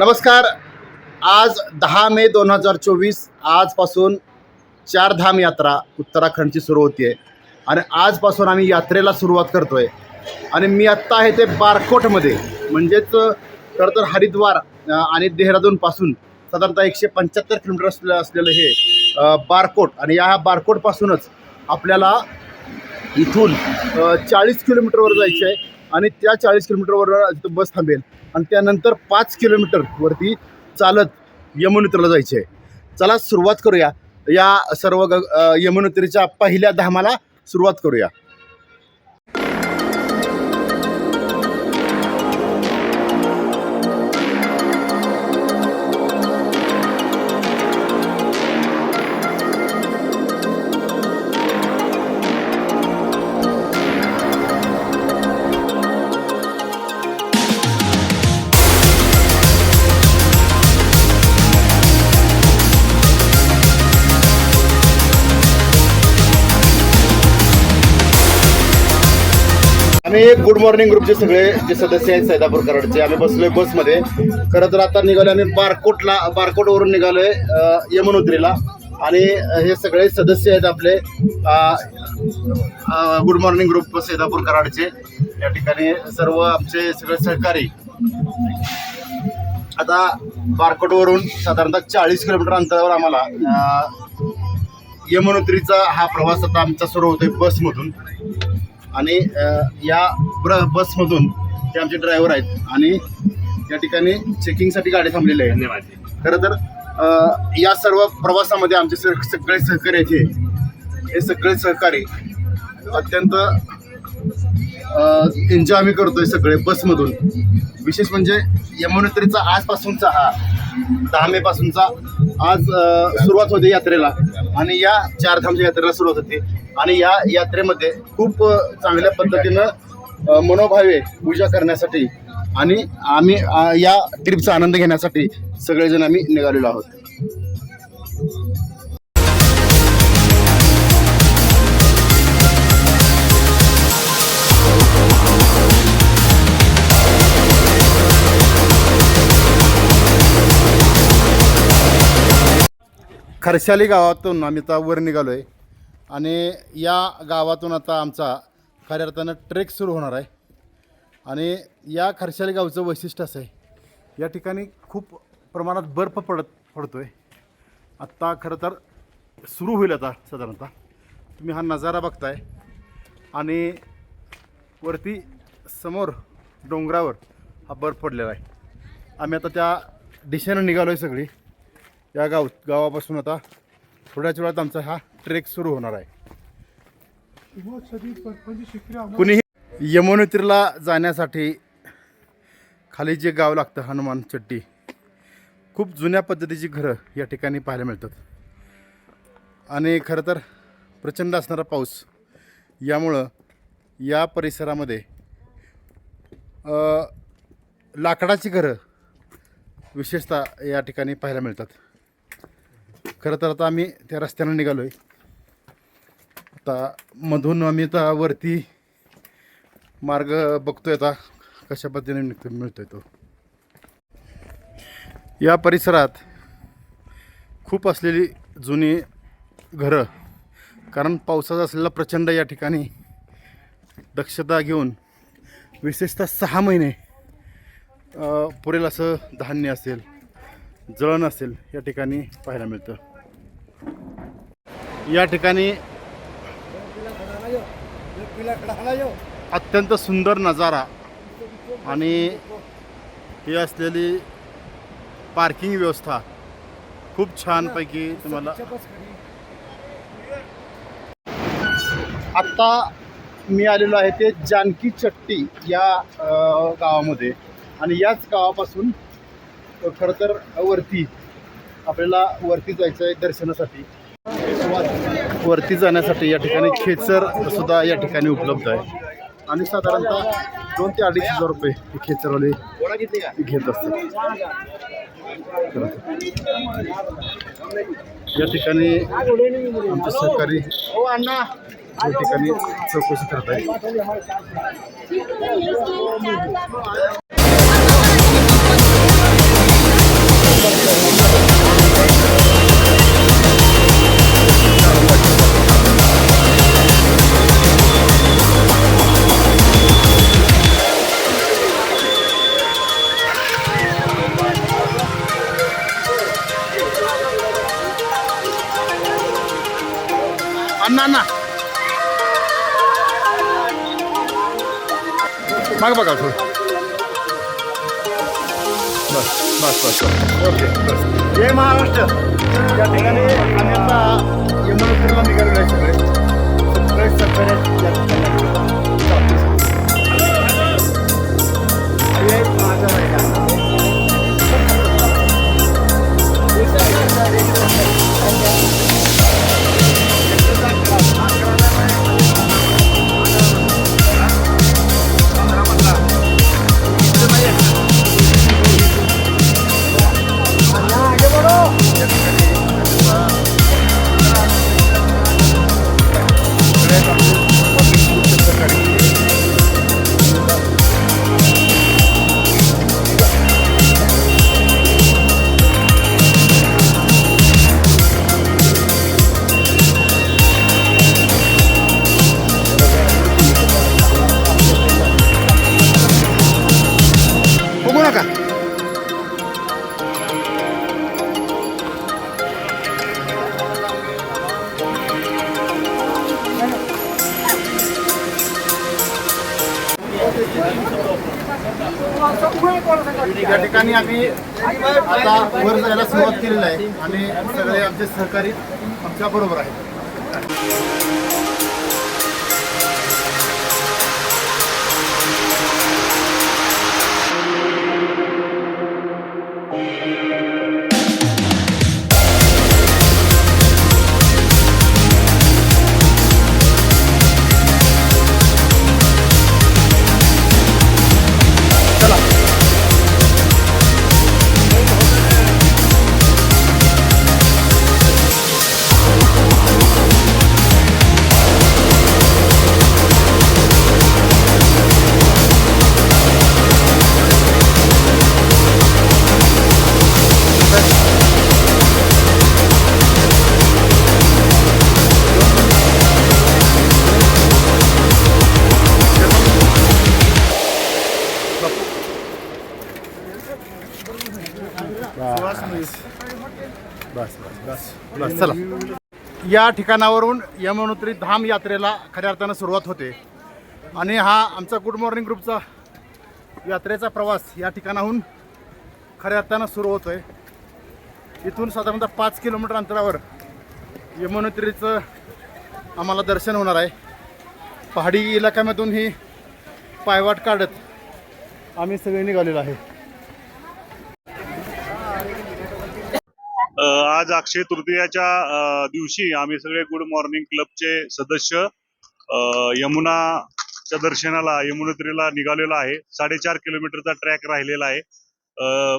नमस्कार. आज दहा मे दोन हजार चोवीस आजपासून चारधाम यात्रा उत्तराखंडची सुरू होती आहे आणि आजपासून आम्ही यात्रेला सुरुवात करतो आहे आणि मी आत्ता आहे ते बारकोटमध्ये. म्हणजेच खरं तर हरिद्वार आणि देहरादूनपासून साधारणतः एकशे पंच्याहत्तर किलोमीटर असलेलं असलेलं हे बारकोट. आणि या बारकोटपासूनच आपल्याला इथून चाळीस किलोमीटरवर जायचं आहे आणि त्या चाळीस किलोमीटरवर तिथं बस थांबेल. आणि त्यानंतर पाच किलोमीटरवरती चालत यमुनोत्रीला जायचे आहे. चला सुरुवात करूया. या सर्व ग यमुनोत्रीच्या पहिल्या धामाला सुरुवात करूया. आम्ही गुड मॉर्निंग ग्रुपचे सगळे जे सदस्य आहेत सैदापूर कराडचे आम्ही बसलोय बसमध्ये. खरं तर आता निघालो आम्ही बारकोटला बारकोटवरून निघालोय यमुनोत्रीला. आणि हे सगळे सदस्य आहेत आपले गुड मॉर्निंग ग्रुप सैदापूर कराडचे. या ठिकाणी सर्व आमचे सगळे सहकारी. आता बारकोटवरून साधारणतः चाळीस किलोमीटर अंतरावर आम्हाला यमुनोत्रीचा हा प्रवास आता आमचा सुरू होतोय बसमधून. आणि या ब्र बसमधून ते आमचे ड्रायव्हर आहेत आणि या ठिकाणी चेकिंगसाठी गाडी थांबलेली आहे. धन्यवाद. खरं तर या सर्व प्रवासामध्ये आमचे सग- सगळे सहकारी आहेत हे. हे सगळे सहकारी अत्यंत एन्जॉय आम्ही करतोय सगळे बसमधून. विशेष म्हणजे यमुनोत्रीचा आजपासूनचा हा दहा मे पासूनचा आज सुरुवात होते यात्रेला. आणि या चारधामच्या यात्रेला सुरुवात होते. आणि या यात्रेमध्ये खूप चांगल्या पद्धतीनं मनोभावे पूजा करण्यासाठी आणि आम्ही या ट्रिपचा आनंद घेण्यासाठी सगळेजण आम्ही निघालेलो आहोत. खरशाली गावातून आम्ही आता वर निघालो आहे आणि या गावातून आता आमचा खऱ्या अर्थानं ट्रेक सुरू होणार आहे. आणि या खरशाली गावचं वैशिष्ट्य असं आहे या ठिकाणी खूप प्रमाणात बर्फ पडत पडतो आहे आत्ता खरं तर सुरू होईल आता साधारणतः. तुम्ही हा नजारा बघताय. आणि वरती समोर डोंगरावर हा बर्फ पडलेला आहे. आम्ही आता त्या दिशेनं निघालो आहे सगळी. या गाव गावापासून आता थोड्याच वेळात आमचा हा ट्रेक सुरू होणार आहे. कुणीही यमुनोत्रीला जाण्यासाठी खाली जे गाव लागतं हनुमान चट्टी खूप जुन्या पद्धतीची घरं या ठिकाणी पाहायला मिळतात. आणि खरं तर प्रचंड असणारा पाऊस यामुळं या परिसरामध्ये लाकडाची घरं विशेषतः या ठिकाणी पाहायला मिळतात. खरं तर आता आम्ही त्या रस्त्यानं निघालो आहे आता मधून आम्ही आता वरती मार्ग बघतोय आता कशा पद्धतीने निघतो मिळतोय तो. या परिसरात खूप असलेली जुनी घरं कारण पावसाचा असलेला प्रचंड या ठिकाणी दक्षता घेऊन विशेषतः सहा महिने पुरेल असं धान्य असेल. जळण असेल या ठिकाणी पाहायला मिळतं. या ठिकाणी अत्यंत सुंदर नजारा आणि ही असलेली पार्किंग व्यवस्था खूप छानपैकी तुम्हाला आत्ता मी आलेलो आहे ते जानकी चट्टी या गावामध्ये. आणि याच गावापासून खरं तर वरती आपल्याला वरती जायचं आहे दर्शनासाठी. वरती जाण्यासाठी या ठिकाणी खेचर सुद्धा या ठिकाणी उपलब्ध आहे. आणि साधारणतः दोन ते अडीच हजार रुपये हे खेचरवाले घेत असतात. या ठिकाणी आमचे सहकारी या ठिकाणी चौकशी करत आहे माग बघा थोडं. बस बस बस ओके बस. जय महाराष्ट्र. या ठिकाणी आम्ही आता यमुनोत्रीला निघालेलो आहे सगळे. सगळे सगळे या ठिकाणी. हे या ठिकाणी आम्ही आता वर जायला सुरुवात केलेली आहे आणि सगळे आमचे सहकारी आमच्या बरोबर आहेत. बस बस बस. बस चला. या ठिकाणावरून यमुनोत्री धाम यात्रेला खऱ्या अर्थानं सुरुवात होते. आणि हा आमचा गुड मॉर्निंग ग्रुपचा यात्रेचा प्रवास या ठिकाणाहून खऱ्या अर्थानं सुरू होतो आहे इथून साधारणतः पाच किलोमीटर अंतरावर यमुनोत्रीचं आम्हाला दर्शन होणार आहे. पहाडी इलाक्यामधून ही पायवाट काढत आम्ही सगळे निघालेलो आहे. आज अक्षय तृतीयाच्या दिवशी आम्ही सगळे गुड मॉर्निंग क्लबचे सदस्य यमुनाच्या दर्शनाला यमुनोत्रीला निघालेलो आहे. साडेचार किलोमीटरचा ट्रॅक राहिलेला आहे.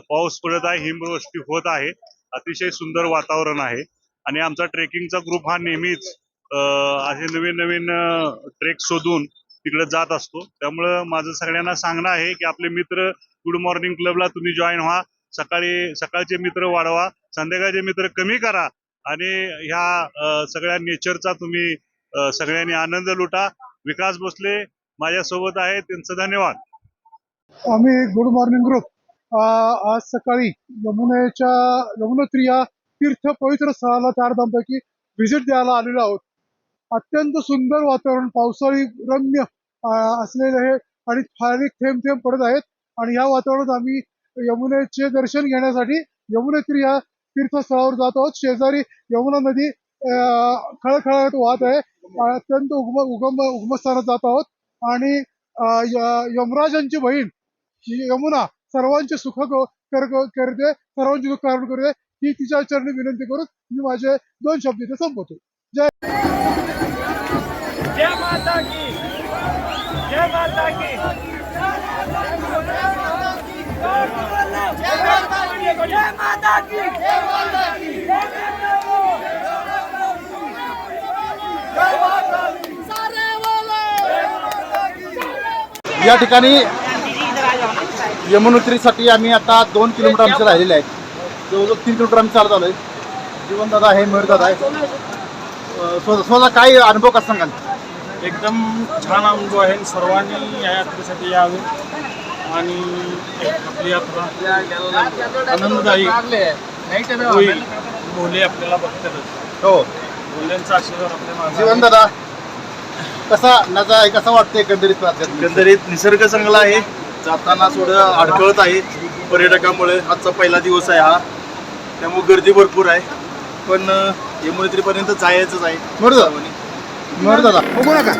पाऊस पडत आहे हिमवृष्टी होत आहे. अतिशय सुंदर वातावरण आहे. आणि आमचा ट्रेकिंगचा ग्रुप हा नेहमीच असे नवीन नवीन ट्रेक शोधून तिकडे जात असतो. त्यामुळं माझं सगळ्यांना सांगणं आहे की आपले मित्र गुड मॉर्निंग क्लबला तुम्ही जॉईन व्हा. सकाळी सकाळचे मित्र वाढवा संध्याकाळचे मित्र कमी करा आणि ह्या सगळ्या नेचरचा तुम्ही सगळ्यांनी आनंद लुटा. विकास भोसले माझ्यासोबत आहे त्यांचं धन्यवाद. आम्ही गुड मॉर्निंग ग्रुप. आज सकाळी यमुनेच्या यमुनोत्री या तीर्थ पवित्र स्थळाला चार धामपैकी व्हिजिट द्यायला आलेलो आहोत. अत्यंत सुंदर वातावरण पावसाळी रम्य असलेले आहे आणि ठराविक थेंब थेंब पडत आहेत. आणि या वातावरणात आम्ही यमुनेचे दर्शन घेण्यासाठी यमुनेत्री या तीर्थस्थळावर जात आहोत. शेजारी यमुना नदी खळखळत वाहत आहे. अत्यंत उगम उगम उगमस्थानात जात आहोत. आणि यमराजांची बहीण ही यमुना सर्वांचे सुख करते सर्वांचे दुःख कारण करते. ही तिच्या चरणी विनंती करून मी माझे दोन शब्द इथे संपवतो. जय जय माता की जय माता की. या ठिकाणी यमुनोत्रीसाठी आम्ही आता दोन किलोमीटर आमचे राहिलेले आहेत. जवळजवळ तीन किलोमीटर आम्ही चालत आलोय. जीवनदादा आहे मयूरदादा आहे. स्वतः स्वतः काय अनुभव कसा सांगाल? एकदम छान अनुभव आहे सर्वांनी या यात्रेसाठी यावे. आणि आपली यात्रा आनंददायी होईल भोले आपल्याला बघतातच. हो. भोल्यांचा आशीर्वाद आपल्या मागे आहे. जीवनदादा कसा नजा कसा वाटतं एकंदरीत एकंदरीत निसर्ग चांगला आहे. जाताना थोडं अडखळत आहे पर्यटकामुळे. आजचा पहिला दिवस आहे हा. त्यामुळे गर्दी भरपूर आहे. पण यमुनेत्रीपर्यंत जायचंच आहे. बरं दादा बरं दादा. बघू नका